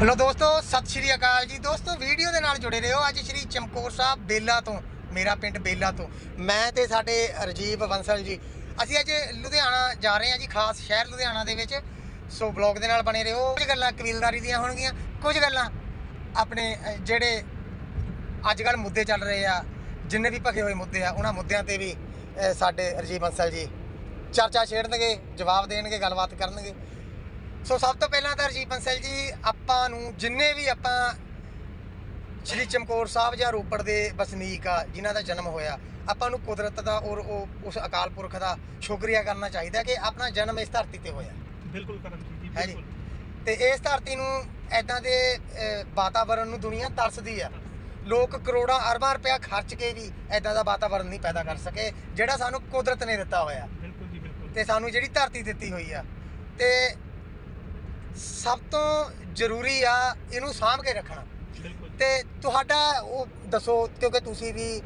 Hello ਦੋਸਤੋ, ਸਤਿ ਸ਼੍ਰੀ ਅਕਾਲ ਜੀ। ਦੋਸਤੋ, ਵੀਡੀਓ ਦੇ ਨਾਲ ਜੁੜੇ ਰਹੋ ਅੱਜ ਸ਼੍ਰੀ ਚਮਕੌਰ ਸਾਹਿਬ ਬੇਲਾ ਤੋਂ, ਮੇਰਾ ਪਿੰਡ ਬੇਲਾ ਤੋਂ। ਮੈਂ ਤੇ ਸਾਡੇ ਰਜੀਵ ਬੰਸਲ ਜੀ। ਅਸੀਂ ਅੱਜ ਲੁਧਿਆਣਾ ਜਾ ਰਹੇ ਹਾਂ ਜੀ, ਖਾਸ ਸ਼ਹਿਰ ਲੁਧਿਆਣਾ ਦੇ ਵਿੱਚ। ਸੋ ਬਲੌਗ ਦੇ ਨਾਲ ਬਣੇ ਰਹੋ। ਕੁਝ ਗੱਲਾਂ ਕਬੀਲਦਾਰੀ ਦੀਆਂ ਹੋਣਗੀਆਂ, ਕੁਝ ਗੱਲਾਂ ਆਪਣੇ ਜਿਹੜੇ ਅੱਜ ਕੱਲ ਮੁੱਦੇ ਚੱਲ ਰਹੇ ਆ, ਜਿੰਨੇ ਵੀ ਭਖੇ ਹੋਏ ਮੁੱਦੇ ਆ, ਉਹਨਾਂ ਮੁੱਦਿਆਂ ਤੇ ਵੀ ਸਾਡੇ ਰਜੀਵ ਬੰਸਲ ਜੀ ਚਰਚਾ ਛੇੜਨਗੇ, ਜਵਾਬ ਦੇਣਗੇ, ਗੱਲਬਾਤ ਕਰਨਗੇ। ਸੋ ਸਭ ਤੋਂ ਪਹਿਲਾਂ ਤਾਂ ਰਜੀਵ ਬੰਸਲ ਜੀ ਆਪਾਂ ਨੂੰ ਜਿੰਨੇ ਵੀ ਆਪਾਂ ਸ਼੍ਰੀ ਚਮਕੌਰ ਸਾਹਿਬ ਜਾਂ ਰੋਪੜ ਦੇ ਵਸਨੀਕ ਆ ਜਿਨ੍ਹਾਂ ਦਾ ਜਨਮ ਹੋਇਆ ਆਪਾਂ ਨੂੰ ਕੁਦਰਤ ਦਾ ਔਰ ਉਹ ਉਸ ਅਕਾਲ ਪੁਰਖ ਦਾ ਸ਼ੁਕਰੀਆ ਕਰਨਾ ਚਾਹੀਦਾ ਕਿ ਆਪਣਾ ਜਨਮ ਇਸ ਧਰਤੀ ਤੇ ਹੋਇਆ। ਬਿਲਕੁਲ ਕਰਮਜੀਤ ਜੀ ਹੈ ਜੀ। ਬਿਲਕੁਲ। ਤੇ ਇਸ ਧਰਤੀ ਨੂੰ ਐਦਾਂ ਦੇ ਵਾਤਾਵਰਣ ਨੂੰ ਦੁਨੀਆ ਤਰਸਦੀ ਆ। ਲੋਕ ਕਰੋੜਾਂ ਅਰਬਾਂ ਰੁਪਇਆ ਖਰਚ ਕੇ ਵੀ ਐਦਾਂ ਦਾ ਵਾਤਾਵਰਣ ਨਹੀਂ ਪੈਦਾ ਕਰ ਸਕੇ ਜਿਹੜਾ ਸਾਨੂੰ ਕੁਦਰਤ ਨੇ ਦਿੱਤਾ ਹੋਇਆ। ਬਿਲਕੁਲ ਜੀ ਬਿਲਕੁਲ। ਤੇ ਸਾਨੂੰ ਜਿਹੜੀ ਧਰਤੀ ਦਿੱਤੀ ਹੋਈ ਆ। ਤੇ ਸਭ ਤੋਂ ਜ਼ਰੂਰੀ ਆ ਇਹਨੂੰ ਸਾਂਭ ਕੇ ਰੱਖਣਾ। ਤੇ ਤੁਹਾਡਾ ਉਹ ਦੱਸੋ ਕਿਉਂਕਿ ਤੁਸੀਂ ਵੀ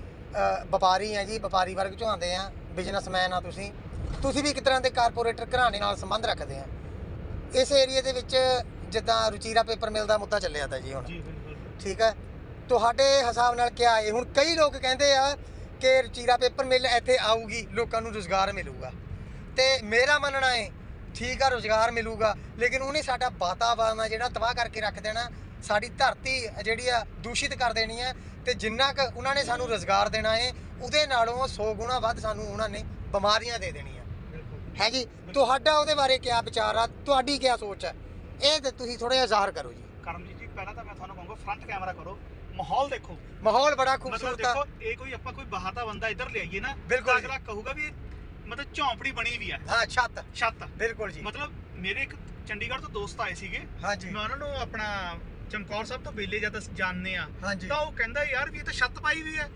ਵਪਾਰੀ ਆ ਜੀ ਵਪਾਰੀ ਵਰਗ ਚੋਂ ਆਉਂਦੇ ਆ ਬਿਜ਼ਨਸਮੈਨ ਆ ਤੁਸੀਂ ਤੁਸੀਂ ਵੀ ਇੱਕ ਤਰ੍ਹਾਂ ਦੇ ਕਾਰਪੋਰੇਟਰ ਘਰਾਣੇ ਨਾਲ ਸੰਬੰਧ ਰੱਖਦੇ ਆ। ਇਸ ਏਰੀਆ ਦੇ ਵਿੱਚ ਜਿੱਦਾਂ ਰੁਚੀਰਾ ਪੇਪਰ ਮਿਲ ਦਾ ਮੁੱਦਾ ਚੱਲਿਆ ਤਾ ਜੀ ਹੁਣ। ਠੀਕ ਹੈ ਤੁਹਾਡੇ ਹਿਸਾਬ ਨਾਲ ਕੀ ਹੈ ਹੁਣ ਕਈ ਲੋਕ ਕਹਿੰਦੇ ਆ ਕਿ ਰਚੀਰਾ ਪੇਪਰ ਮਿਲ ਇੱਥੇ ਆਊਗੀ ਲੋਕਾਂ ਨੂੰ ਰੋਜ਼ਗਾਰ ਮਿਲੂਗਾ। ਤੇ ਮੇਰਾ ਮੰਨਣਾ ਹੈ ਠੀਕ ਆ ਰੋਜ਼ਗਾਰ ਮਿਲੂਗਾ। ਲੇਕਿਨ ਉਹਨੇ ਸਾਡਾ ਵਾਤਾਵਰਨ ਆ ਜਿਹੜਾ ਤਬਾਹ ਕਰਕੇ ਰੱਖ ਦੇਣਾ ਸਾਡੀ ਧਰਤੀ ਜਿਹੜੀ ਆ ਦੂਸ਼ਿਤ ਕਰ ਦੇਣੀ ਹੈ ਤੇ ਜਿੰਨਾ ਕੁ ਉਹਨਾਂ ਨੇ ਸਾਨੂੰ ਰੋਜ਼ਗਾਰ ਦੇਣਾ ਹੈ ਉਹਦੇ ਨਾਲੋਂ 100 ਗੁਣਾ ਵੱਧ ਸਾਨੂੰ ਉਹਨਾਂ ਨੇ ਬਿਮਾਰੀਆਂ ਦੇ ਦੇਣੀਆਂ। ਹੈ ਜੀ? ਤੁਹਾਡਾ ਉਹਦੇ ਬਾਰੇ ਕੀ ਵਿਚਾਰ ਆ? ਤੁਹਾਡੀ ਕੀ ਸੋਚ ਹੈ ਇਹ ਤੇ ਤੁਸੀਂ ਥੋੜਾ ਜਿਹਾ ਜ਼ਾਹਰ ਕਰੋ ਜੀ। ਕਰਮਜੀਤ ਜੀ ਪਹਿਲਾਂ ਤਾਂ ਮੈਂ ਤੁਹਾਨੂੰ ਕਹੂੰਗਾ ਫਰੰਟ ਕੈਮਰਾ ਕਰੋ। ਮਾਹੌਲ ਦੇਖੋ। ਮਾਹੌਲ ਬੜਾ ਖੂਬਸੂਰਤ ਆ। ਦੇਖੋ ਇਹ ਕੋਈ ਆਪਾਂ ਕੋਈ ਬਾਹਰ ਦਾ ਬੰਦਾ ਇੱਧਰ ਲਿਆਈਏ ਨਾ ਬਿਲਕੁਲ। ਅਗਲਾ ਕਹੂਗਾ ਵੀ ਮਤਲਬ ਝੌਂਪੜੀ ਬਣੀ ਵੀ ਆ। ਹਾਂ ਛੱਤ। ਛੱਤ। ਬਿਲਕੁਲ ਜੀ। ਮਤਲਬ ਮੇਰੇ ਇੱਕ ਚੰਡੀਗੜ੍ਹ ਤੋਂ ਦੋਸਤ ਆਏ ਸੀਗੇ। ਹਾਂਜੀ ਮੈਂ ਉਹਨਾਂ ਨੂੰ ਆਪਣਾ ਚਮਕੌਰ ਸਾਹਿਬ ਤੋਂ ਬੇਲੇ ਜਦ ਅਸੀਂ ਜਾਣਦੇ ਆ ਤਾਂ ਉਹ ਕਹਿੰਦਾ ਯਾਰ ਵੀ ਇਹ ਤਾਂ ਛੱਤ ਪਾਈ ਵੀ ਹੈ।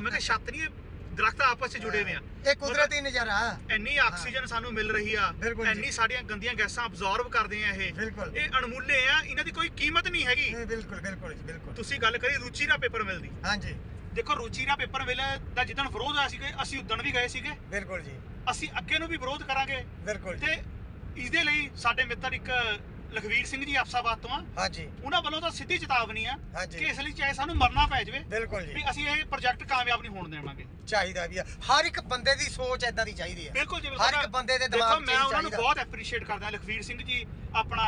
ਮੈਂ ਕਿਹਾ ਛੱਤ ਨਹੀਂ ਦਰਖਤ ਆਪਸ ਵਿੱਚ ਜੁੜੇ ਹੋਏ ਆ। ਇਹ ਕੁਦਰਤੀ ਨਜ਼ਾਰਾ। ਇੰਨੀ ਆਕਸੀਜਨ ਸਾਨੂੰ ਮਿਲ ਰਹੀ ਆ। ਇੰਨੀ ਸਾਡੀਆਂ ਗੰਦੀਆਂ ਗੈਸਾਂ ਅਬਜ਼ੌਰਬ ਕਰਦੇ ਆ ਇਹ। ਬਿਲਕੁਲ। ਇਹ ਅਣਮੁੱਲੇ ਆ ਇਹਨਾਂ ਦੀ ਕੋਈ ਕੀਮਤ ਨਹੀਂ ਹੈਗੀ। ਬਿਲਕੁਲ ਬਿਲਕੁਲ ਜੀ ਬਿਲਕੁਲ। ਤੁਸੀਂ ਗੱਲ ਕਰੀ ਰੁਚੀ ਦਾ ਪੇਪਰ ਮਿਲਦੀ। ਹਾਂਜੀ ਦੇਖੋ ਰੁਚੀ ਦਾ ਪੇਪਰ ਮਿਲ ਦਾ ਜਿੱਦਣ ਵਿਰੋਧ ਹੋਇਆ ਸੀਗੇ ਅਸੀਂ ਉਦਣ ਵੀ ਗਏ ਸੀਗੇ। ਬਿਲਕੁਲ ਜੀ। ਅਸੀਂ ਅੱਗੇ ਨੂੰ ਵੀ ਵਿਰੋਧ ਕਰਾਂਗੇ। ਬਿਲਕੁਲ ਤੇ ਇਸ ਦੇ ਲਈ ਸਾਡੇ ਮਿੱਤਰ ਇੱਕ ਲਖਵੀਰ ਸਿੰਘ ਜੀ ਅਫਸਾਬਾਦ ਤੋਂ ਆ। ਹਾਂਜੀ। ਉਹਨਾਂ ਵੱਲੋਂ ਤਾਂ ਸਿੱਧੀ ਚੇਤਾਵਨੀ ਆ ਹਾਂਜੀ। ਕਿ ਇਸ ਲਈ ਚਾਹੇ ਸਾਨੂੰ ਮਰਨਾ ਪੈ ਜਾਵੇ ਬਿਲਕੁਲ ਜੀ। ਵੀ ਅਸੀਂ ਇਹ ਪ੍ਰੋਜੈਕਟ ਕਾਮਯਾਬ ਨਹੀਂ ਹੋਣ ਦੇਵਾਂਗੇ। ਚਾਹੀਦਾ ਵੀ ਆ। ਹਰ ਇੱਕ ਬੰਦੇ ਦੀ ਸੋਚ ਐਦਾਂ ਦੀ ਚਾਹੀਦੀ ਹੈ ਬਿਲਕੁਲ ਜੀ ਹਰ ਇੱਕ ਬੰਦੇ ਦੇ ਦਿਮਾਗ ਦੇਖੋ 'ਚ ਮੈਂ ਇਹ ਉਹਨਾਂ ਨੂੰ ਚਾਹੀਦਾ। ਬਹੁਤ ਐਪਰੀਸ਼ੀਏਟ ਕਰਦਾ ਲਖਵੀਰ ਸਿੰਘ ਜੀ ਆਪਣਾ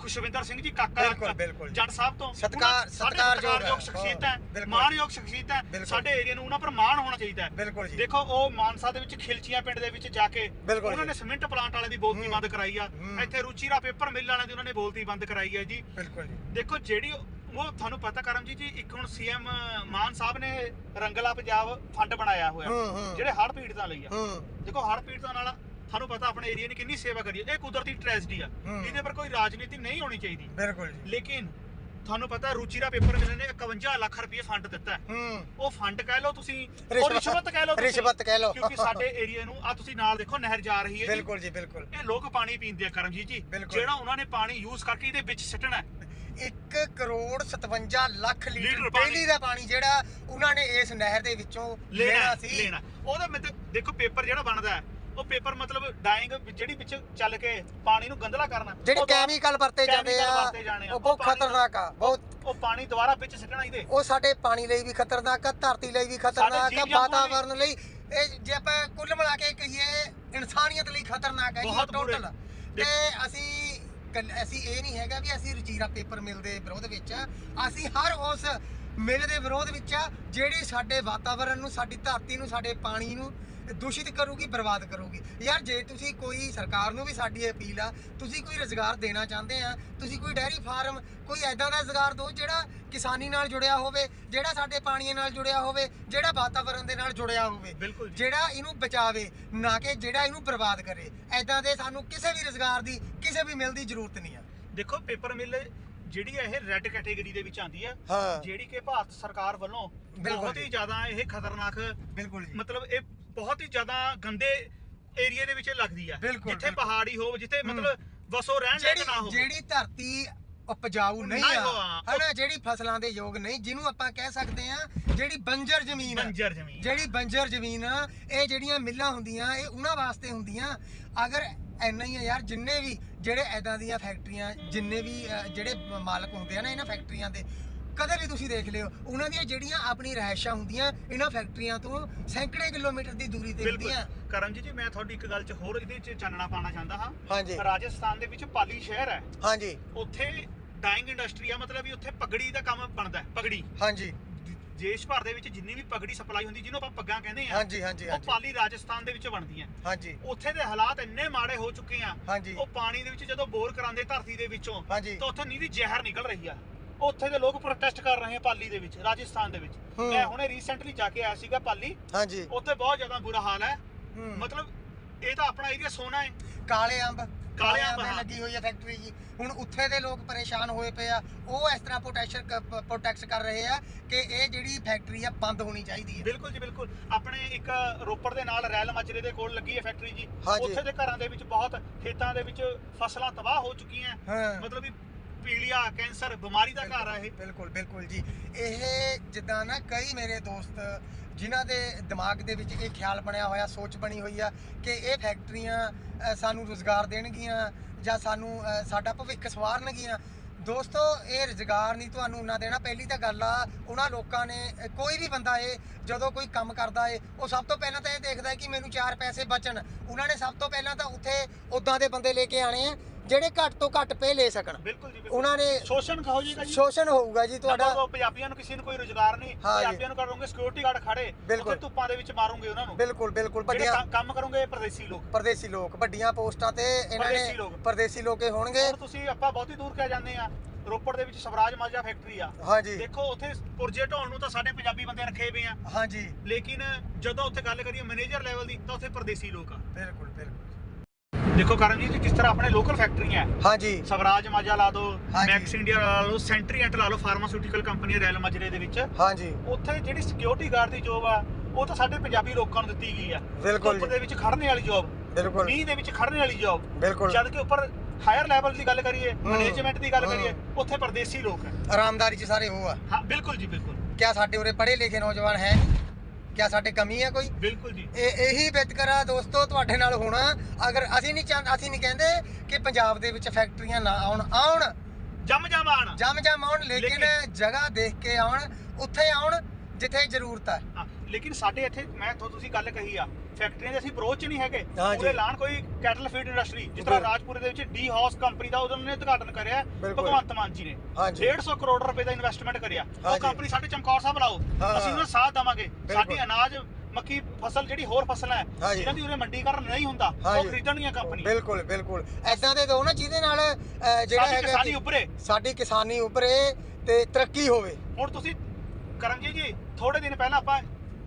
ਖੁਸ਼ਵਿੰਦਰ ਸਿੰਘ ਜੀ ਕਾਕਾ ਬਿਲਕੁਲ, ਬਿਲਕੁਲ ਜੀ। ਜੱਟ ਸਾਹਿਬ ਤੋਂ ਸਤਿਕਾਰ- ਉਹਨਾਂ- ਸਾਡੇ ਸਤਿਕਾਰਯੋਗ ਸਤਿਕਾਰਯੋਗ ਹੈ। ਸ਼ਖਸੀਅਤ ਹਾਂ, ਹੈ ਬਿਲਕੁਲ। ਮਾਣਯੋਗ ਸ਼ਖਸੀਅਤ ਹੈ ਬਿਲਕੁਲ। ਸਾਡੇ ਏਰੀਆ ਨੂੰ ਉਹਨਾਂ ਪਰ ਮਾਣ ਹੋਣਾ ਚਾਹੀਦਾ ਹੈ ਬਿਲਕੁਲ ਜੀ ਦੇਖੋ ਉਹ ਮਾਨਸਾ ਦੇ ਵਿੱਚ ਖਿਲਚੀਆਂ ਪਿੰਡ ਦੇ ਵਿੱਚ ਜਾ ਕੇ ਬਿਲਕੁਲ ਉਹਨਾਂ ਜੀ। ਨੇ ਸਿਮੈਂਟ ਪਲਾਂਟ ਵਾਲਿਆਂ ਦੀ ਬੋਲਤੀ ਹੂੰ। ਬੰਦ ਕਰਾਈ ਆ ਹੂੰ। ਇੱਥੇ ਰੁਚੀਰਾ ਪੇਪਰ ਮਿਲ ਵਾਲਿਆਂ ਦੀ ਉਹਨਾਂ ਨੇ ਬੋਲਤੀ ਬੰਦ ਕਰਾਈ ਹੈ ਜੀ ਬਿਲਕੁਲ ਜੀ ਦੇਖੋ ਜਿਹੜੀ ਉਹ ਤੁਹਾਨੂੰ ਪਤਾ ਕਰਮਜੀਤ ਜੀ ਇੱਕ ਹੁਣ ਸੀਐਮ ਮਾਨ ਸਾਹਿਬ ਨੇ ਰੰਗਲਾ ਪੰਜਾਬ ਫੰਡ ਬਣਾਇਆ ਹੋਇਆ ਹੂੰ, ਹੂੰ। ਜਿਹੜੇ ਹੜ੍ਹ ਪੀੜਤਾਂ ਲਈ ਆ ਹੂੰ ਦੇਖੋ ਹੜ੍ਹ ਪੀੜਤਾਂ ਨਾਲ ਤੁਹਾਨੂੰ ਪਤਾ ਆਪਣੇ ਏਰੀਆ ਨੇ ਕਿੰਨੀ ਸੇਵਾ ਕਰੀ ਹੈ ਇਹ ਕੁਦਰਤੀ ਟ੍ਰੈਜਡੀ ਆ ਹੂੰ। ਇਹਦੇ ਪਰ ਕੋਈ ਰਾਜਨੀਤੀ ਨਹੀਂ ਹੋਣੀ ਚਾਹੀਦੀ ਬਿਲਕੁਲ ਜੀ ਲੇਕਿਨ ਤੁਹਾਨੂੰ ਪਤਾ ਰੁਚੀ ਦਾ ਪੇਪਰ ਮਿਲਣ ਨੇ 51 ਲੱਖ ਰੁਪਏ ਫੰਡ ਦਿੱਤਾ ਹੈ। ਹੂੰ ਉਹ ਫੰਡ ਕਹਿ ਲਓ ਤੁਸੀਂ ਉਹ ਰਿਸ਼ਵਤ- ਰਿਸ਼ਵਤ ਕਹਿ ਲਓ ਤੁਸੀਂ। ਰਿਸ਼ਵਤ ਕਹਿ ਲਓ। ਕਿਉਂਕਿ ਸਾਡੇ ਏਰੀਆ ਨੂੰ ਆ ਤੁਸੀਂ ਨਾਲ ਦੇਖੋ ਨਹਿਰ ਜਾ ਰਹੀ ਹੈ ਜੀ। ਬਿਲਕੁਲ ਜੀ ਬਿਲਕੁਲ ਇਹ ਲੋਕ ਪਾਣੀ ਪੀਂਦੇ ਆ ਕਰਮਜੀਤ ਜੀ ਬਿਲਕੁਲ। ਜਿਹੜਾ ਉਹਨਾਂ ਨੇ ਪਾਣੀ ਯੂਜ਼ ਕਰਕੇ ਇਹਦੇ ਵਿੱਚ ਸਿੱਟਣਾ ਹੈ। 1 ਕਰੋੜ 57 ਲੱਖ ਲੀਟਰ ਲੀਟਰ ਪਾਣੀ। ਡੇਲੀ ਦਾ ਪਾਣੀ ਜਿਹੜਾ ਉਹਨਾਂ ਨੇ ਇਸ ਨਹਿਰ ਦੇ ਵਿੱਚੋਂ ਲੈਣਾ ਸੀ ਲੈਣਾ ਉਹਦਾ ਮਤਲਬ ਦੇਖੋ ਪੇਪਰ ਜਿਹੜਾ ਬਣਦਾ ਹੈ ਉਹ ਪੇਪਰ ਮਤਲਬ ਡਾਈਂਗ ਜਿਹੜੀ ਵਿੱਚ ਚੱਲ ਕੇ ਪਾਣੀ ਨੂੰ ਗੰਦਲਾ ਕਰਨਾ। ਜਿਹੜੇ ਉਹ ਦੁਬਾਰਾ- ਕੈਮੀਕਲ ਵਰਤੇ ਜਾਂਦੇ chemical ਆ ਵਰਤੇ ਜਾਣੇ ਆ। ਉਹ ਬਹੁਤ ਪਾਣੀ- ਖਤਰਨਾਕ ਆ ਬਹੁਤ ਉਹ ਪਾਣੀ ਦੁਬਾਰਾ ਵਿੱਚ ਸਿੱਟਣਾ ਇਹਦੇ। ਉਹ ਸਾਡੇ ਪਾਣੀ ਲਈ ਵੀ ਖਤਰਨਾਕ ਆ ਧਰਤੀ ਲਈ ਵੀ ਖਤਰਨਾਕ ਆ ਜੀਵ-ਜੰਤੂ ਲਈ- ਵਾਤਾਵਰਨ ਲਈ ਇਹ ਜੇ ਆਪਾਂ ਕੁੱਲ ਮਿਲਾ ਕੇ ਕਹੀਏ ਇਨਸਾਨੀਅਤ ਲਈ ਖਤਰਨਾਕ ਹੈ ਜੀ ਬਹੁਤ ਬੁਰੇ। ਟੋਟਲ ਤੇ ਅਸੀਂ ਕੱਲ- ਅਸੀਂ ਇਹ ਨਹੀਂ ਹੈਗਾ ਵੀ ਅਸੀਂ ਰਜੀਰਾ ਪੇਪਰ ਮਿਲ ਦੇ ਵਿਰੋਧ ਵਿੱਚ ਆ। ਅਸੀਂ ਹਰ ਉਸ ਮਿਲ ਦੇ ਵਿਰੋਧ ਵਿੱਚ ਆ ਜਿਹੜੀ ਸਾਡੇ ਵਾਤਾਵਰਨ ਨੂੰ ਸਾਡੀ ਧਰਤੀ ਨੂੰ ਸਾਡੇ ਪਾਣੀ ਨੂੰ ਦੂਸ਼ਿਤ ਕਰੂਗੀ ਬਰਬਾਦ ਕਰੂਗੀ ਯਾਰ ਜੇ ਤੁਸੀਂ ਕੋਈ ਸਰਕਾਰ ਨੂੰ ਵੀ ਸਾਡੀ ਅਪੀਲ ਆ ਤੁਸੀਂ ਕੋਈ ਰੋਜ਼ਗਾਰ ਦੇਣਾ ਚਾਹੁੰਦੇ ਆ ਤੁਸੀਂ ਕੋਈ ਡੈਰੀ ਫਾਰਮ ਕੋਈ ਐਦਾਂ ਦਾ ਰੋਜ਼ਗਾਰ ਦਿਓ ਜਿਹੜਾ ਕਿਸਾਨੀ ਨਾਲ ਜੁੜਿਆ ਹੋਵੇ ਜਿਹੜਾ ਸਾਡੇ ਪਾਣੀ ਨਾਲ ਜੁੜਿਆ ਹੋਵੇ ਜਿਹੜਾ ਵਾਤਾਵਰਨ ਦੇ ਨਾਲ ਜੁੜਿਆ ਹੋਵੇ। ਜਿਹੜਾ ਇਹਨੂੰ ਬਚਾਵੇ ਨਾ ਕਿ ਜਿਹੜਾ ਇਹਨੂੰ ਬਰਬਾਦ ਕਰੇ ਐਦਾਂ ਦੇ ਸਾਨੂੰ ਕਿਸੇ ਵੀ ਰੋਜ਼ਗਾਰ ਦੀ ਕਿਸੇ ਵੀ ਮਿਲ ਦੀ ਜ਼ਰੂਰਤ ਨਹੀਂ ਆ ਦੇਖੋ ਪੇਪਰ ਮਿਲ ਜਿਹੜੀ ਇਹ ਰੈੱਡ ਕੈਟਾਗਰੀ ਦੇ ਵਿੱਚ ਆਉਂਦੀ ਹੈ। ਜਿਹੜੀ ਕਿ ਭਾਰਤ ਸਰਕਾਰ ਵੱਲੋਂ ਬਹੁਤ ਹੀ। ਜ਼ਿਆਦਾ ਇਹ ਖਤਰਨਾਕ ਬਿਲਕੁਲ ਜੀ ਮਤਲਬ ਇਹ ਬਹੁਤ ਹੀ ਜ਼ਿਆਦਾ ਗੰਦੇ ਏਰੀਆ ਦੇ ਵਿੱਚ ਲੱਗਦੀ ਬਿਲਕੁਲ, ਜਿੱਥੇ ਬਿਲਕੁਲ। ਪਹਾੜੀ ਹੋਵੇ ਜਿੱਥੇ। ਮਤਲਬ ਵਸੋ ਰਹਿਣ ਲਾਇਕ ਨਾ ਜਿਹੜੀ ਹੋਵੇ ਜਿਹੜੀ ਧਰਤੀ ਉਪਜਾਊ ਨਹੀਂ ਨਹੀਂ ਆ। ਹਨਾ ਜਿਹੜੀ ਫਸਲਾਂ ਦੇ ਯੋਗ ਨਹੀਂ ਜਿਹਨੂੰ ਆਪਾਂ ਕਹਿ ਸਕਦੇ ਆ ਜਿਹੜੀ ਬੰਜਰ ਜ਼ਮੀਨ ਆ ਬੰਜਰ ਜ਼ਮੀਨ ਜਿਹੜੀ ਬੰਜਰ ਜ਼ਮੀਨ ਆ ਇਹ ਜਿਹੜੀਆਂ ਮਿੱਲਾਂ ਹੁੰਦੀਆਂ ਇਹ ਉਹਨਾਂ ਵਾਸਤੇ ਹੁੰਦੀਆਂ ਅਗਰ ਇੰਨਾ ਹੀ ਆ ਯਾਰ ਜਿੰਨੇ ਵੀ ਜਿਹੜੇ ਐਦਾਂ ਦੀਆਂ ਫੈਕਟਰੀਆਂ ਜਿੰਨੇ ਵੀ ਅ, ਜਿਹੜੇ ਮਾਲਕ ਹੁੰਦੇ ਆ ਨਾ ਇਹਨਾਂ ਫੈਕਟਰੀਆਂ ਦੇ ਕਦੇ ਵੀ ਤੁਸੀਂ ਦੇਖ ਲਿਓ ਉਹਨਾਂ ਦੀਆਂ ਜਿਹੜੀਆਂ ਆਪਣੀ ਰਹਿਸ਼ਾਂ ਹੁੰਦੀਆਂ ਇਹਨਾਂ ਫੈਕਟਰੀਆਂ ਤੋਂ ਸੈਂਕੜੇ ਕਿਲੋਮੀਟਰ ਦੀ ਦੂਰੀ ਤੇ ਹੁੰਦੀਆਂ। ਕਰਮਜੀਤ ਜੀ ਮੈਂ ਤੁਹਾਡੀ ਇੱਕ ਗੱਲ 'ਚ ਹੋਰ ਇਹਦੇ 'ਚ ਚਾਨਣਾ ਪਾਉਣਾ ਚਾਹੁੰਦਾ ਹਾਂ। ਰਾਜਸਥਾਨ ਦੇ ਵਿੱਚ ਪਾਲੀ ਸ਼ਹਿਰ ਹੈ। ਹਾਂਜੀ। ਉੱਥੇ ਡਾਈਂਗ ਇੰਡਸਟਰੀ ਆ ਮਤਲਬ ਵੀ ਉੱਥੇ ਪਗੜੀ ਦਾ ਕੰਮ ਬਣਦਾ ਹੈ ਪਗੜੀ। ਹਾਂਜੀ। ਦੇਸ਼ ਭਰ ਦੇ ਵਿੱਚ ਜਿੰਨੀ ਵੀ ਪਗੜੀ ਸਪਲਾਈ ਹੁੰਦੀ ਜਿਹਨੂੰ ਆਪਾਂ ਪੱਗਾਂ ਕਹਿੰਦੇ ਆ ਹਾਂਜੀ ਹਾਂਜੀ ਉਹ ਪਾਲੀ ਰਾਜਸਥਾਨ ਦੇ ਵਿੱਚ ਬਣਦੀ ਹੈ। ਹਾਂਜੀ। ਉੱਥੇ ਦੇ ਹਾਲਾਤ ਇੰਨੇ ਮਾੜੇ ਹੋ ਚੁੱਕੇ ਆ ਹਾਂਜੀ। ਉਹ ਪਾਣੀ ਦੇ ਵਿੱਚ ਜਦੋਂ ਬੋਰ ਕਰਾਉਂਦੇ ਧਰਤੀ ਦੇ ਵਿੱਚੋਂ ਹਾਂਜੀ। ਤਾਂ ਉੱਥੇ ਨੀਰੀ ਜ਼ਹਿਰ ਨਿਕਲ ਰਹੀ ਆ। ਉੱਥੇ ਦੇ ਲੋਕ ਪ੍ਰੋਟੈਸਟ ਕਰ ਰਹੇ ਆ ਪਾਲੀ ਦੇ ਵਿੱਚ ਰਾਜਸਥਾਨ ਦੇ ਵਿੱਚ। ਹੂੰ। ਮੈਂ ਹੁਣੇ ਰੀਸੈਂਟਲੀ ਜਾ ਕੇ ਆਇਆ ਸੀਗਾ ਪਾਲੀ। ਹਾਂਜੀ। ਉੱਥੇ ਬਹੁਤ ਜ਼ਿਆਦਾ ਬੁਰਾ ਹਾਲ ਹੈ। ਹੂੰ। ਮਤਲਬ ਇਹ ਤਾਂ ਆਪਣਾ ਏਰੀਆ ਸੋਨਾ ਹੈ। ਕਾਲੇ ਅੰਬ ਕਾਲੇ ਅੰਬ ਹਾਂ। ਲੱਗੀ ਹੋਈ ਹੈ ਫੈਕਟਰੀ ਜੀ। ਹੁਣ ਉੱਥੇ ਦੇ ਲੋਕ ਪਰੇਸ਼ਾਨ ਹੋਏ ਪਏ ਆ। ਉਹ ਇਸ ਤਰ੍ਹਾਂ ਪ੍ਰੋਟੈਕਸ਼ਨ ਪ੍ਰੋਟੈਕਟ ਕਰ ਰਹੇ ਆ ਕਿ ਇਹ ਜਿਹੜੀ ਫੈਕਟਰੀ ਆ ਬੰਦ ਹੋਣੀ ਚਾਹੀਦੀ ਹੈ ਬਿਲਕੁਲ ਜੀ ਬਿਲਕੁਲ। ਆਪਣੇ ਇੱਕ ਰੋਪੜ ਦੇ ਨਾਲ ਰੈਲ ਮਾਜਰੇ ਦੇ ਕੋਲ ਲੱਗੀ ਹੈ ਫੈਕਟਰੀ ਜੀ। ਹਾਂਜੀ। ਉੱਥੇ ਦੇ ਘਰਾਂ ਦੇ ਵਿੱਚ ਬਹੁਤ ਖੇਤਾਂ ਦੇ ਵਿੱਚ ਫਸਲਾਂ ਤਬਾਹ ਹੋ ਚੁੱਕੀਆਂ। ਹਾਂ। ਮਤਲਬ ਵੀ ਪੀਲੀਆ ਕੈਂਸਰ ਬਿਮਾਰੀ ਦਾ ਘਰ ਆ ਇਹ। ਬਿਲਕੁਲ ਬਿਲਕੁਲ ਜੀ। ਇਹ ਜਿੱਦਾਂ ਨਾ ਕਈ ਮੇਰੇ ਦੋਸਤ, ਜਿਨ੍ਹਾਂ ਦੇ ਦਿਮਾਗ ਦੇ ਵਿੱਚ ਇਹ ਖਿਆਲ ਬਣਿਆ ਹੋਇਆ, ਸੋਚ ਬਣੀ ਹੋਈ ਆ ਕਿ ਇਹ ਫੈਕਟਰੀਆਂ ਸਾਨੂੰ ਰੋਜ਼ਗਾਰ ਦੇਣਗੀਆਂ ਜਾਂ ਸਾਨੂੰ ਸਾਡਾ ਭਵਿੱਖ ਸਵਾਰਨਗੀਆਂ। ਦੋਸਤੋ, ਇਹ ਰੁਜ਼ਗਾਰ ਨਹੀਂ ਤੁਹਾਨੂੰ ਨਾ ਦੇਣਾ। ਪਹਿਲੀ ਤਾਂ ਗੱਲ ਆ, ਉਹਨਾਂ ਲੋਕਾਂ ਨੇ ਕੋਈ ਵੀ ਬੰਦਾ ਏ ਜਦੋਂ ਕੋਈ ਕੰਮ ਕਰਦਾ ਏ, ਉਹ ਸਭ ਤੋਂ ਪਹਿਲਾਂ ਤਾਂ ਇਹ ਦੇਖਦਾ ਕਿ ਮੈਨੂੰ ਚਾਰ ਪੈਸੇ ਬਚਣ। ਉਹਨਾਂ ਨੇ ਸਭ ਤੋਂ ਪਹਿਲਾਂ ਤਾਂ ਉੱਥੇ ਉਦਾਂ ਦੇ ਬੰਦੇ ਲੈ ਕੇ ਆਣੇ ਆ। ਜਿਹੜੇ ਘੱਟ ਤੋਂ ਘੱਟ ਪੇ ਲੈ ਸਕਣ। ਬਿਲਕੁਲ ਜੀ ਬਿਲਕੁਲ। ਉਹਨਾਂ ਨੇ ਸ਼ੋਸ਼ਣ ਕਹੋ ਜੀ ਜੀ। ਸ਼ੋਸ਼ਣ ਹੋਊਗਾ ਜੀ ਤੁਹਾਡਾ। ਤੁਹਾਡਾ ਪੰਜਾਬੀਆਂ ਨੂੰ ਕਿਸੇ ਨੂੰ ਕੋਈ ਰੋਜ਼ਗਾਰ ਨਹੀਂ। ਹਾਂ ਜੀ। ਪੰਜਾਬੀਆਂ ਨੂੰ ਕਰੋਗੇ ਸਿਕਿਉਰਿਟੀ ਗਾਰਡ ਖੜੇ ਬਿਲਕੁਲ। ਉੱਥੇ ਧੁੱਪਾਂ ਦੇ ਵਿੱਚ ਮਾਰੋਗੇ ਉਹਨਾਂ ਨੂੰ। ਬਿਲਕੁਲ ਬਿਲਕੁਲ। ਜਿਹੜੇ ਵੱਡੀਆਂ ਕੰਮ- ਕੰਮ ਕਰੋਗੇ ਪਰਦੇਸੀ ਲੋਕ। ਪਰਦੇਸੀ ਲੋਕ ਵੱਡੀਆਂ ਪੋਸਟਾਂ ਤੇ ਇਹਨਾਂ ਪਰਦੇਸੀ ਨੇ ਲੋਕ। ਪਰਦੇਸੀ ਲੋਕੇ ਹੋਣਗੇ। ਹੁਣ ਤੁਸੀਂ ਆਪਾਂ ਬਹੁਤੀ ਦੂਰ ਕਿਆ ਜਾਂਦੇ ਆ? ਰੋਪੜ ਦੇ ਵਿੱਚ ਸਵਰਾਜ ਮਾਜਾ ਫੈਕਟਰੀ ਆ। ਹਾਂਜੀ ਦੇਖੋ ਉੱਥੇ ਪੁਰਜੇ ਢੋਣ ਨੂੰ ਤਾਂ ਸਾਡੇ ਪੰਜਾਬੀ ਬੰਦੇ ਰੱਖੇ ਪਏ ਆ। ਹਾਂਜੀ ਲੇਕਿਨ ਜਦੋਂ ਉੱਥੇ ਗੱਲ ਕਰੀਏ ਮੈਨੇਜਰ ਲੈਵਲ ਦੀ ਤਾਂ ਉੱਥੇ ਪਰਦੇਸੀ ਲੋਕ ਆ। ਬਿਲਕੁਲ ਬਿਲਕੁਲ। ਦੇਖੋ ਕਰਮਜੀਤ ਜੀ ਜਿਸ ਤਰ੍ਹਾਂ ਆਪਣੇ ਲੋਕਲ ਫੈਕਟਰੀਆਂ ਹੈ। ਹਾਂਜੀ। ਸਵਰਾਜ ਮਾਜਾ ਲਾ ਦੋ ਹਾਂਜੀ। ਮੈਕਸ ਇੰਡੀਆ ਲਾ ਲਓ ਸੈਂਟਰੀਐਂਟ ਲਾ ਲਓ ਫਾਰਮਾਸਿਊਟੀਕਲ ਕੰਪਨੀ ਰੈਲ ਮਾਜਰੇ ਦੇ ਵਿੱਚ। ਹਾਂਜੀ। ਉੱਥੇ ਜਿਹੜੀ ਸਿਕਿਉਰਿਟੀ ਗਾਰਡ ਦੀ ਜੋਬ ਆ ਉਹ ਤਾਂ ਸਾਡੇ ਪੰਜਾਬੀ ਲੋਕਾਂ ਨੂੰ ਦਿੱਤੀ ਗਈ ਆ। ਬਿਲਕੁਲ ਜੀ। ਦੇ ਵਿੱਚ ਖੜਨੇ ਵਾਲੀ ਜੋਬ ਬਿਲਕੁਲ। ਮੀਂਹ ਦੇ ਵਿੱਚ ਖੜਨੇ ਵਾਲੀ ਜੋਬ ਬਿਲਕੁਲ। ਜਦ ਕਿ ਉੱਪਰ ਹਾਇਰ ਲੈਵਲ ਦੀ ਗੱਲ ਕਰੀਏ ਮੈਨੇਜਮੈਂਟ ਦੀ ਗੱਲ। ਕਰੀਏ ਉੱਥੇ ਪਰਦੇਸੀ ਲੋਕ ਹੈ। ਆਰਾਮਦਾਰੀ ਚ ਸਾਰੇ ਉਹ ਆ। ਹਾਂ ਬਿਲਕੁਲ ਜੀ ਬਿਲਕੁਲ। ਕਿਆ ਸਾਡੇ ਉਰੇ ਪੜ੍ਹੇ ਲਿਖੇ ਨੌਜਵਾਨ ਹੈ? ਕਿਆ ਸਾਡੇ ਕਮੀ ਹੈ ਕੋਈ? ਬਿਲਕੁਲ ਜੀ। ਇਹ ਇਹੀ ਵਿਤਕਰਾ ਦੋਸਤੋ ਤੁਹਾਡੇ ਨਾਲ ਹੋਣਾ। ਅਗਰ ਅਸੀਂ ਨਹੀਂ ਚਾਹ ਅਸੀਂ ਨਹੀਂ ਕਹਿੰਦੇ ਕਿ ਪੰਜਾਬ ਦੇ ਵਿੱਚ ਫੈਕਟਰੀਆਂ ਨਾ ਆਉਣ ਆਉਣ। ਜੰਮ ਜੰਮ ਆਣ। ਜਮ ਜਮ ਆਉਣ ਲੇਕਿਨ ਜਗ੍ਹਾ ਦੇਖ ਕੇ ਆਉਣ ਉੱਥੇ ਆਉਣ ਜਿੱਥੇ ਜ਼ਰੂਰਤ ਹੈ ਹਾਂ, ਲੇਕਿਨ ਸਾਡੇ ਇੱਥੇ ਮੈਂ ਤੁਹਾਨੂੰ ਤੁਸੀਂ ਗੱਲ ਕਹੀ ਆ ਫੈਕਟਰੀਆਂ ਦੇ ਅਸੀਂ ਅਪਰੋਚ ਨਹੀਂ ਹੈਗੇ ਹਾਂਜੀ। ਪੂਰੇ ਐਲਾਨ ਕੋਈ ਕੈਟਲ ਫੀਡ ਇੰਡਸਟਰੀ ਜਿਸ ਤਰ੍ਹਾਂ ਬਿਲਕੁਲ। ਰਾਜਪੁਰੇ ਦੇ ਵਿੱਚ ਡੀ ਹਾਊਸ ਕੰਪਨੀ ਦਾ ਉਹਨਾਂ ਨੇ ਉਦਘਾਟਨ ਕਰਿਆ ਬਿਲਕੁਲ। ਭਗਵੰਤ ਮਾਨ ਜੀ ਨੇ ਹਾਂਜੀ 150 ਕਰੋੜ ਰੁਪਏ ਦਾ ਇਨਵੈਸਟਮੈਂਟ ਕਰਿਆ ਉਹ ਹਾਂਜੀ। ਕੰਪਨੀ ਸਾਡੇ ਚਮਕੌਰ ਸਾਹਿਬ ਲਾਓ ਹਾਂ, ਅਸੀਂ। ਉਹਨਾਂ ਸਾਥ ਦੇਵਾਂਗੇ। ਸਾਡੀ ਅਨਾਜ ਮੱਕੀ ਫਸਲ ਜਿਹੜੀ ਹੋਰ ਫਸਲਾਂ ਹੈ ਹਾਂਜੀ। ਜਿਨ੍ਹਾਂ ਦੀ ਉਰੇ ਮੰਡੀਕਰਨ ਨਹੀਂ ਹੁੰਦਾ ਉਹ ਹਾਂਜੀ। ਖਰੀਦਣਗੀਆਂ ਕੰਪਨੀ ਬਿਲਕੁਲ ਬਿਲਕੁਲ ਐਦਾਂ ਦੇ ਦੋ ਨਾ ਜਿਹਦੇ ਨਾਲ ਅਹ, ਜਿਹੜਾ ਸਾਡੀ ਹੈਗਾ ਕਿਸਾਨੀ ਕਿ ਉੱਪਰੇ ਸਾਡੀ ਕਿਸਾਨੀ ਉੱਪਰੇ ਤੇ ਤਰੱਕੀ ਹੋਵੇ ਹੁਣ ਤੁਸੀਂ ਕਰਮਜੀਤ ਜੀ ਥੋੜੇ ਦਿਨ ਪਹਿਲਾਂ ਆਪਾਂ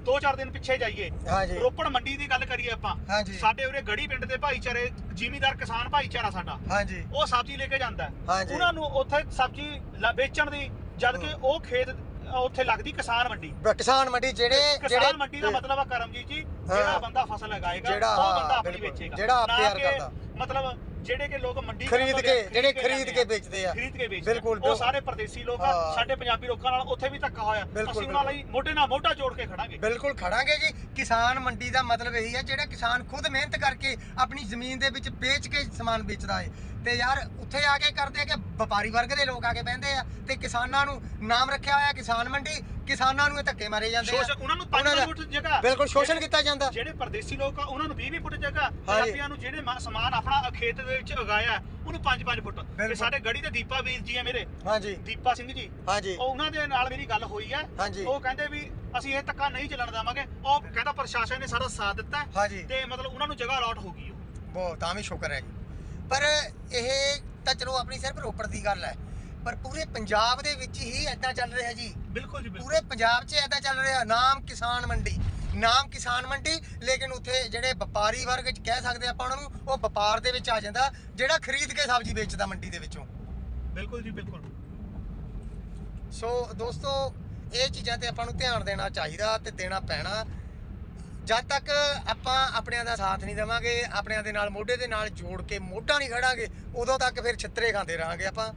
2-4 ਦਿਨ ਪਿੱਛੇ ਜਾਈਏ ਹਾਂਜੀ ਰੋਪੜ ਮੰਡੀ ਦੀ ਗੱਲ ਕਰੀਏ ਆਪਾਂ ਹਾਂਜੀ ਸਾਡੇ ਉਰੇ ਗੜੀ ਪਿੰਡ ਦੇ ਭਾਈਚਾਰੇ ਜ਼ਿਮੀਦਾਰ ਕਿਸਾਨ ਭਾਈਚਾਰਾ ਸਾਡਾ ਹਾਂਜੀ ਉਹ ਸਬਜ਼ੀ ਲੈ ਕੇ ਜਾਂਦਾ ਹੈ। ਹਾਂਜੀ। ਉਹਨਾਂ ਨੂੰ ਉੱਥੇ ਸਬਜ਼ੀ ਲ- ਵੇਚਣ ਦੀ ਜਦ ਕਿ। ਉਹ ਖੇਤ ਅ, ਉੱਥੇ ਲੱਗਦੀ ਕਿਸਾਨ ਮੰਡੀ ਬ- ਕਿਸਾਨ ਮੰਡੀ ਜਿਹੜੇ ਕਿਸਾਨ ਮੰਡੀ ਦਾ ਮਤਲਬ ਆ ਕਰਮਜੀਤ ਜੀ ਜਿਹੜਾ ਹਾਂ। ਬੰਦਾ ਫਸਲ ਲਗਾਏਗਾ ਜਿਹੜਾ, ਉਹ ਬੰਦਾ ਆਪਣੀ ਬਿਲਕੁਲ। ਵੇਚੇਗਾ ਜਿਹੜਾ ਆਪ ਨਾ ਤਿਆਰ ਕਿ ਕਰਦਾ। ਮਤਲਬ ਜਿਹੜੇ ਕਿ ਲੋਕ ਮੰਡੀ ਖਰੀਦ ਕੇ ਜਿਹੜੇ ਖਰੀਦ ਕੇ। ਵੇਚਦੇ ਆ ਖਰੀਦ ਕੇ ਵੇਚਦੇ ਬਿਲਕੁਲ, ਉਹ। ਸਾਰੇ ਪਰਦੇਸੀ ਲੋਕ ਆ। ਸਾਡੇ ਪੰਜਾਬੀ ਲੋਕਾਂ ਨਾਲ ਉੱਥੇ ਵੀ ਧੱਕਾ ਹੋਇਆ ਅਸੀਂ ਉਹਨਾਂ ਲਈ ਮੋਢੇ ਨਾਲ ਮੋਢਾ ਜੋੜ ਕੇ ਖੜਾਂਗੇ ਬਿਲਕੁਲ ਖੜਾਂਗੇ ਜੀ ਕਿਸਾਨ ਮੰਡੀ ਦਾ ਮਤਲਬ ਇਹੀ ਹੈ ਜਿਹੜਾ ਕਿਸਾਨ ਖੁਦ ਮਿਹਨਤ ਕਰਕੇ ਆਪਣੀ ਜ਼ਮੀਨ ਦੇ ਵਿੱਚ ਵੇਚ ਕੇ ਸਮਾਨ ਵੇਚਦਾ ਹੈ ਤੇ ਯਾਰ ਉੱਥੇ ਆ ਕੇ ਕਰਦੇ ਆ ਕਿ ਵਪਾਰੀ ਵਰਗ ਦੇ ਲੋਕ ਆ ਕੇ ਬਹਿੰਦੇ ਆ ਤੇ ਕਿਸਾਨਾਂ ਨੂੰ ਨਾਮ ਰੱਖਿਆ ਹੋਇਆ ਕਿਸਾਨ ਮੰਡੀ ਕਿਸਾਨਾਂ ਨੂੰ ਇਹ ਧੱਕੇ ਮਾਰੇ ਜਾਂਦੇ ਆ। ਸ਼ੋਸ਼ਣ ਉਹਨਾਂ ਨੂੰ ਉਹਨਾਂ 5 ਦਾ- ਫੁੱਟ ਜਗ੍ਹਾ। ਬਿਲਕੁਲ ਸ਼ੋਸ਼ਣ ਕੀਤਾ ਜਾਂਦਾ। ਜਿਹੜੇ ਪਰਦੇਸੀ ਲੋਕ ਆ ਉਹਨਾਂ ਨੂੰ 20 20 ਫੁੱਟ ਜਗ੍ਹਾ। ਪੰਜਾਬੀਆਂ ਨੂੰ ਜਿਹੜੇ ਸਮਾਨ ਆਪਣਾ ਖੇਤ ਦੇ ਵਿੱਚ ਉਗਾਇਆ ਉਹਨੂੰ 5 5 ਫੁੱਟ। ਤੇ। ਸਾਡੇ ਗੜੀ ਤੇ ਦੀਪਾ ਵੀਰ ਜੀ ਆ ਮੇਰੇ। ਹਾਂਜੀ। ਦੀਪਾ ਸਿੰਘ ਜੀ। ਹਾਂਜੀ। ਉਹ ਉਹਨਾਂ ਦੇ ਨਾਲ ਮੇਰੀ ਗੱਲ ਹੋਈ ਹਾਂਜੀ। ਉਹ ਕਹਿੰਦੇ ਵੀ ਅਸੀਂ ਇਹ ਧੱਕਾ ਨਹੀਂ ਚੱਲਣ ਦੇਵਾਂਗੇ। ਉਹ ਕਹਿੰਦਾ ਪ੍ਰਸ਼ਾਸਨ ਨੇ ਸਾਡਾ ਸਾਥ ਦਿੱਤਾ। ਤੇ ਮਤਲਬ ਉਹਨਾਂ ਨੂੰ ਜਗ੍ਹਾ ਅਲਾਟ ਹੋ ਗਈ ਉਹ। ਬਹੁਤ ਤਾਂ ਵੀ ਸ਼ੁਕਰ ਹੈ ਜੀ। ਪਰ ਇਹ ਤਾਂ ਚਲੋ ਆਪਣੀ ਸਿਰਫ ਰੋਪੜ ਦੀ ਗੱਲ ਹੈ ਪਰ ਪੂਰੇ ਪੰਜਾਬ ਦੇ ਵਿੱਚ ਹੀ ਐਦਾਂ ਚੱਲ ਰਿਹਾ ਜੀ। ਬਿਲਕੁਲ ਜੀ ਪੂਰੇ ਪੰਜਾਬ 'ਚ ਐਦਾਂ ਚੱਲ ਰਿਹਾ ਨਾਮ ਕਿਸਾਨ ਮੰਡੀ। ਨਾਮ ਕਿਸਾਨ ਮੰਡੀ ਲੇਕਿਨ ਉੱਥੇ ਜਿਹੜੇ ਵਪਾਰੀ ਵਰਗ 'ਚ ਕਹਿ ਸਕਦੇ ਆਪਾਂ ਉਹਨਾਂ ਨੂੰ ਉਹ ਵਪਾਰ ਦੇ ਵਿੱਚ ਆ ਜਾਂਦਾ ਜਿਹੜਾ ਖਰੀਦ ਕੇ ਸਬਜ਼ੀ ਵੇਚਦਾ ਮੰਡੀ ਦੇ ਵਿੱਚੋਂ। ਬਿਲਕੁਲ ਜੀ ਬਿਲਕੁਲ। ਸੋ ਦੋਸਤੋ ਇਹ ਚੀਜ਼ਾਂ ਤੇ ਆਪਾਂ ਨੂੰ ਧਿਆਨ ਦੇਣਾ ਚਾਹੀਦਾ ਤੇ ਦੇਣਾ ਪੈਣਾ। ਜਦ ਤੱਕ ਆਪਾਂ ਆਪਣਿਆਂ ਦਾ ਸਾਥ ਨਹੀਂ ਦੇਵਾਂਗੇ ਆਪਣਿਆਂ ਦੇ ਨਾਲ ਮੋਢੇ ਦੇ ਨਾਲ ਜੋੜ ਕੇ ਮੋਢਾ ਨਹੀਂ ਖੜਾਂਗੇ ਉਦੋਂ ਤੱਕ ਫਿਰ ਛਿੱਤਰੇ ਖਾਂਦੇ ਰਹਾਂਗੇ ਆਪਾਂ।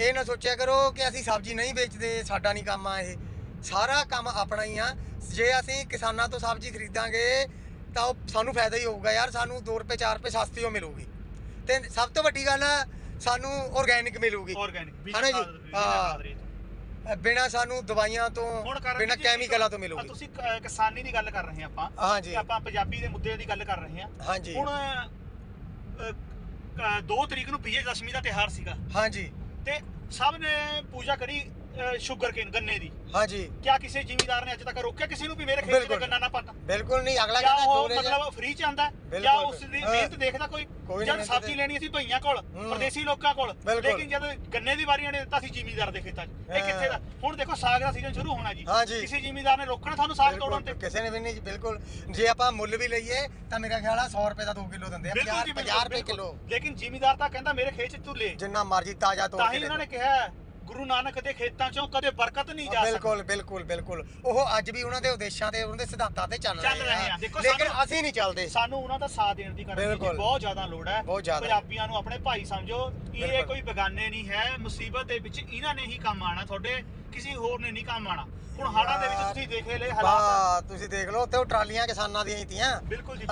ਇਹ ਨਾ ਸੋਚਿਆ ਕਰੋ ਕਿ ਅਸੀਂ ਸਬਜ਼ੀ ਨਹੀਂ ਵੇਚਦੇ ਸਾਡਾ ਨਹੀਂ ਕੰਮ ਆ ਇਹ। ਸਾਰਾ ਕੰਮ ਆਪਣਾ ਹੀ ਆ। ਜੇ ਅਸੀਂ ਕਿਸਾਨਾਂ ਤੋਂ ਸਬਜ਼ੀ ਖਰੀਦਾਂਗੇ ਤਾਂ ਉਹ ਸਾਨੂੰ ਫਾਇਦਾ ਹੀ ਹੋਊਗਾ ਯਾਰ। ਸਾਨੂੰ 2 ਰੁਪਏ 4 ਰੁਪਏ ਸਸਤੀ ਹੋ ਮਿਲੂਗੀ। ਤੇ ਸਭ ਤੋਂ ਵੱਡੀ ਗੱਲ ਸਾਨੂੰ ਆਰਗੈਨਿਕ ਮਿਲੂਗੀ। ਆਰਗੈਨਿਕ ਹਨਾ ਜੀ? ਹਾਂ। ਬਿਨਾ ਸਾਨੂੰ ਦਵਾਈਆਂ ਤੋਂ ਬਿਨਾ ਕੈਮੀਕਲਾਂ ਤੋਂ ਆ ਮਿਲੂਗੀ। ਤੁਸੀਂ ਕਿਸਾਨੀ ਦੀ ਗੱਲ ਕਰ ਰਹੇ ਹਾਂ ਆਪਾਂ। ਹਾਂਜੀ। ਆਪਾਂ ਪੰਜਾਬੀ ਦੇ ਮੁੱਦੇ ਦੀ ਗੱਲ ਕਰ ਰਹੇ ਹਾਂ। ਹਾਂਜੀ। ਹੁਣ 2 ਤਰੀਕ ਨੂੰ ਵਿਜੇ ਦਸ਼ਮੀ ਦਾ ਤਿਹਾਰ ਸੀਗਾ। ਹਾਂਜੀ। ਤੇ ਸਭ ਨੇ ਪੂਜਾ ਕਰੀ। ਸ਼ੂਗਰ ਕੇਨ ਗੰਨੇ ਦੀ ਹਾਂਜੀ ਕਿਆ ਕਿਸੇ ਜ਼ਿਮੀਦਾਰ ਨੇ ਅੱਜ ਤੱਕ ਰੋਕਿਆ ਕਿਸੇ ਨੂੰ ਵੀ ਮੇਰੇ ਖੇਤ ਬਿਲਕੁਲ। ਗੰਨਾ ਨਾ ਪੱਟ ਬਿਲਕੁਲ ਨਹੀਂ ਅਗਲਾ ਜਾਂ ਕਹਿੰਦਾ ਉਹ ਦੋ ਲੈ ਜਾ ਮਤਲਬ ਫ੍ਰੀ ਚ ਆਂਦਾ ਜਾਂ ਬਿਲਕੁਲ। ਉਸ ਦੀ ਹਾਂ। ਮਿਹਨਤ ਦੇਖਦਾ ਕੋਈ ਕੋਈ ਜਦ ਸਬਜ਼ੀ ਮਿਹਨਤ ਲੈਣੀ ਸੀ ਭਈਆਂ ਕੋਲ ਹੂੰ। ਪਰਦੇਸੀ ਲੋਕਾਂ ਕੋਲ ਬਿਲਕੁਲ। ਲੇਕਿਨ ਜਦ ਗੰਨੇ ਦੀ ਵਾਰੀ ਉਹਨੇ ਦਿੱਤਾ ਸੀ ਜ਼ਿਮੀਦਾਰ ਦੇ ਖੇਤਾਂ 'ਚ ਇਹ ਹਾਂ। ਕਿੱਥੇ ਦਾ ਹੁਣ ਦੇਖੋ ਸਾਗ ਦਾ ਸੀਜ਼ਨ ਸ਼ੁਰੂ ਹੋਣਾ ਜੀ ਹਾਂਜੀ। ਕਿਸੇ ਜ਼ਿਮੀਦਾਰ ਨੇ ਰੋਕਣਾ ਤੁਹਾਨੂੰ ਸਾਗ ਤੋੜਨ ਤੇ ਬਿਲਕੁਲ, ਕਿਸੇ ਨੇ ਵੀ ਨਹੀਂ ਜੀ, ਬਿਲਕੁਲ ਜੇ ਆਪਾਂ ਮੁੱਲ ਵੀ ਲਈਏ ਤਾਂ ਮੇਰਾ ਖਿਆਲ ਆ 100 ਰੁਪਏ ਦਾ 2 ਕਿਲੋ ਦਿੰਦੇ ਆ ਬਿਲਕੁਲ 50 ਜੀ 50 ਰੁਪਏ ਬਿਲਕੁਲ ਕਿਲੋ ਲੇਕਿਨ ਜ਼ਿਮੀਦਾਰ ਤਾਂ ਕਹਿੰਦਾ ਮੇਰੇ ਖੇਤ 'ਚ ਤੂੰ ਲੈ ਜਿੰਨਾ ਮਰਜ਼ੀ ਤਾਜ਼ਾ ਤੋੜ ਤਾਂ ਕੇ ਹੀ ਲੈ ਉਹਨਾਂ ਨੇ। ਕਿਹਾ ਹੈ, ਗੁਰੂ ਨਾਨਕ ਦੇ ਖੇਤਾਂ 'ਚੋਂ ਕਦੇ ਬਰਕਤ ਨਹੀਂ ਜਾ ਸਕਦੀ। ਬਿਲਕੁਲ ਬਿਲਕੁਲ ਬਿਲਕੁਲ। ਉਹ ਅੱਜ ਵੀ ਉਹਨਾਂ ਦੇ ਉਦੇਸ਼ਾਂ ਤੇ ਉਹਨਾਂ ਦੇ ਸਿਧਾਂਤਾਂ ਤੇ ਚੱਲ ਚੱਲ ਰਹੇ ਆ। ਲੇਕਿਨ ਅਸੀਂ ਨਹੀਂ ਚੱਲਦੇ। ਸਾਨੂੰ ਉਹਨਾਂ ਦਾ ਸਾਥ ਦੇਣ ਦੀ ਕਰਨੀ। ਬਹੁਤ ਜ਼ਿਆਦਾ ਲੋੜ ਹੈ। ਪੰਜਾਬੀਆਂ ਨੂੰ ਆਪਣੇ ਭਾਈ ਸਮਝੋ ਇਹ। ਕੋਈ ਬਗਾਨੇ ਨਹੀਂ ਹੈ। ਮੁਸੀਬਤ ਦੇ ਵਿੱਚ ਇਹਨਾਂ ਨੇ ਹੀ ਕੰਮ ਆਣਾ। ਤੁਹਾਡੇ ਕਿਸੇ ਹੋਰ ਨੇ ਨਹੀਂ ਕੰਮ ਆਣਾ। ਹੁਣ ਹਾੜਾਂ ਦੇ ਵਿੱਚ ਤੁਸੀਂ ਦੇਖੇ ਲੈ ਹਾਲਾਤ। ਤੁਸੀਂ ਦੇਖ ਲਓ ਉੱਥੇ ਉਹ ਟਰਾਲੀਆਂ ਕਿਸਾਨਾਂ ਦੀਆਂ ਹੀ ਤੀਆਂ। ਬਿਲਕੁਲ ਜੀ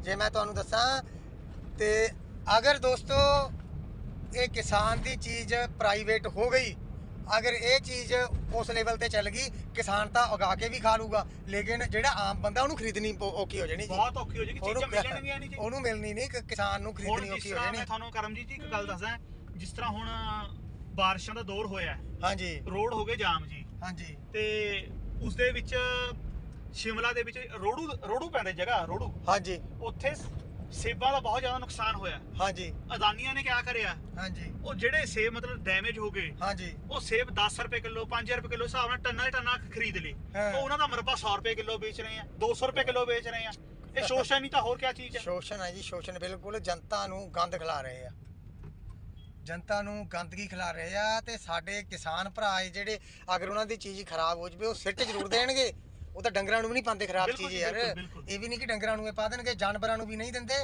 ਜੇ ਮੈਂ ਤੁਹਾਨੂੰ ਦੱਸਾਂ ਤੇ ਅਗਰ ਦੋਸਤੋ ਇਹ ਕਿਸਾਨ ਦੀ ਚੀਜ਼ ਪ੍ਰਾਈਵੇਟ ਹੋ ਗਈ। ਅਗਰ ਇਹ ਚੀਜ਼ ਉਸ ਲੈਵਲ ਤੇ ਚੱਲ ਗਈ ਕਿਸਾਨ ਤਾਂ ਉਗਾ ਕੇ ਵੀ ਖਾ ਲੂਗਾ। ਲੇਕਿਨ ਜਿਹੜਾ ਆਮ ਬੰਦਾ ਉਹਨੂੰ ਖਰੀਦਣੀ ਔਖੀ ਹੋ ਜਾਣੀ ਜੀ। ਬਹੁਤ ਔਖੀ ਹੋ ਉਹਨੂੰ ਚੀਜ਼ਾਂ ਮਿਲਣਗੀਆਂ ਨਹੀਂ ਜੀ। ਉਹਨੂੰ ਮਿਲਣੀ ਨਹੀਂ ਕਿਸਾਨ ਨੂੰ ਖਰੀਦਣੀ ਔਖੀ ਹੋ ਜਾਣੀ। ਮੈਂ ਤੁਹਾਨੂੰ ਕਰਮਜੀਤ ਜੀ ਇੱਕ ਗੱਲ ਦੱਸਦਾ ਜਿਸ ਤਰ੍ਹਾਂ ਹੁਣ ਬਾਰਿਸ਼ਾਂ ਦਾ ਦੌਰ ਹੋਇਆ ਹੈ, ਹਾਂਜੀ। ਰੋਡ ਹੋ ਗਏ ਜਾਮ ਜੀ। ਹਾਂਜੀ। ਤੇ ਉਸ ਦੇ ਵਿੱਚ ਸ਼ਿਮਲਾ ਦੇ ਵਿੱਚ ਰੋੜੂ ਰੋੜੂ ਪੈਂਦੇ ਜਗ੍ਹਾ ਰੋੜੂ। ਹਾਂਜੀ। ਉੱਥੇ ਸੇਬਾਂ ਦਾ ਬਹੁਤ ਜ਼ਿਆਦਾ ਨੁਕਸਾਨ ਹੋਇਆ ਹਾਂਜੀ। ਅਦਾਨੀਆਂ ਨੇ ਕਿਆ ਕਰਿਆ? ਹਾਂਜੀ। ਉਹ ਜਿਹੜੇ ਸੇਬ ਮਤਲਬ ਡੈਮੇਜ ਹੋ ਗਏ ਹਾਂਜੀ। ਉਹ ਸੇਬ 10 ਰੁਪਏ ਕਿਲੋ 5 ਰੁਪਏ ਕਿਲੋ ਹਿਸਾਬ ਨਾਲ ਟੰਨਾਂ ਟੰਨਾਂ ਖਰੀਦ ਹਾਂ। ਉਹ ਉਹਨਾਂ ਦਾ ਮਰਬਾ 100 ਰੁਪਏ ਕਿਲੋ ਵੇਚ ਰਹੇ ਆ 200 ਰੁਪਏ ਕਿਲੋ ਵੇਚ ਰਹੇ ਆ। ਇਹ ਸ਼ੋਸ਼ਣ ਨਹੀਂ ਤਾਂ ਹੋਰ ਕਿਆ ਚੀਜ਼ ਹੈ ਸ਼ੋਸ਼ਣ ਹੈ ਜੀ ਸ਼ੋਸ਼ਣ ਬਿਲਕੁਲ ਜਨਤਾ ਨੂੰ ਗੰਦ ਖਿਲਾ ਰਹੇ ਆ। ਜਨਤਾ ਨੂੰ ਗੰਦਗੀ ਖਿਲਾ ਰਹੇ ਆ ਤੇ ਸਾਡੇ ਕਿਸਾਨ ਭਰਾ ਜਿਹੜੇ ਅਗਰ ਉਹਨਾਂ ਦੀ ਚੀਜ਼ ਖਰਾਬ ਹੋ ਜਵੇ ਉਹ ਸਿੱਟ ਜ਼ਰੂਰ ਦੇਣਗੇ। ਉਹ ਤਾਂ ਡੰਗਰਾਂ ਨੂੰ ਵੀ ਨਹੀਂ ਪਾਉਂਦੇ ਖਰਾਬ ਚੀਜ਼ ਯਾਰ। ਇਹ ਵੀ ਨਹੀਂ ਕਿ ਡੰਗਰਾਂ ਨੂੰ ਇਹ ਪਾ ਦੇਣਗੇ ਜਾਨਵਰਾਂ ਨੂੰ ਵੀ ਨਹੀਂ ਦਿੰਦੇ।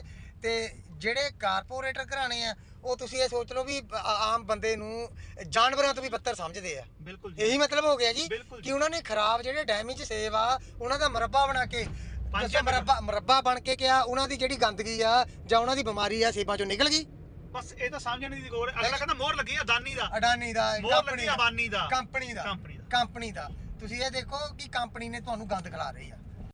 ਤੇ ਜਿਹੜੇ ਕਾਰਪੋਰੇਟਰ ਘਰਾਣੇ ਆ ਉਹ ਤੁਸੀਂ ਇਹ ਸੋਚ ਲਓ ਵੀ ਆ- ਆਮ ਬੰਦੇ ਨੂੰ ਜਾਨਵਰਾਂ ਤੋਂ ਵੀ ਬੱਤਰ ਸਮਝਦੇ ਆ। ਬਿਲਕੁਲ ਇਹੀ ਮਤਲਬ ਹੋ ਗਿਆ ਜੀ। ਕਿ ਉਹਨਾਂ ਨੇ ਖਰਾਬ ਜਿਹੜੇ ਡੈਮੇਜ ਸੇਵ ਆ ਉਹਨਾਂ ਦਾ ਮਰੱਬਾ ਬਣਾ ਕੇ ਪੰਜ ਮਰੱਬਾ ਮਰੱਬਾ ਬਣ ਕੇ ਕਿਹਾ ਉਹਨਾਂ ਦੀ ਜਿਹੜੀ ਗੰਦਗੀ ਆ ਜਾਂ ਉਹਨਾਂ ਦੀ ਬਿਮਾਰੀ ਆ ਸੇਬਾਂ ਚੋਂ ਨਿਕਲ ਗਈ। ਬਸ ਇਹ ਤਾਂ ਸਮਝਣ ਦੀ ਗੋਰ। ਅਗਲਾ ਕਹਿੰਦਾ ਮੋਹਰ ਲੱਗੀ ਅਦਾਨੀ ਦਾ। ਅਡਾਨੀ ਕੰਪਨੀ ਅਬਾਨੀ ਦਾ ਕੰਪਨੀ ਦਾ। ਕੰਪਨੀ ਦਾ। ਤੁਸੀਂ ਇਹ ਦੇਖੋ ਕਿ ਕੰਪਨੀ ਨੇ ਤੁਹਾਨੂੰ ਗੰਦ ਖਿਲਾ ਰਹੀ ਆ।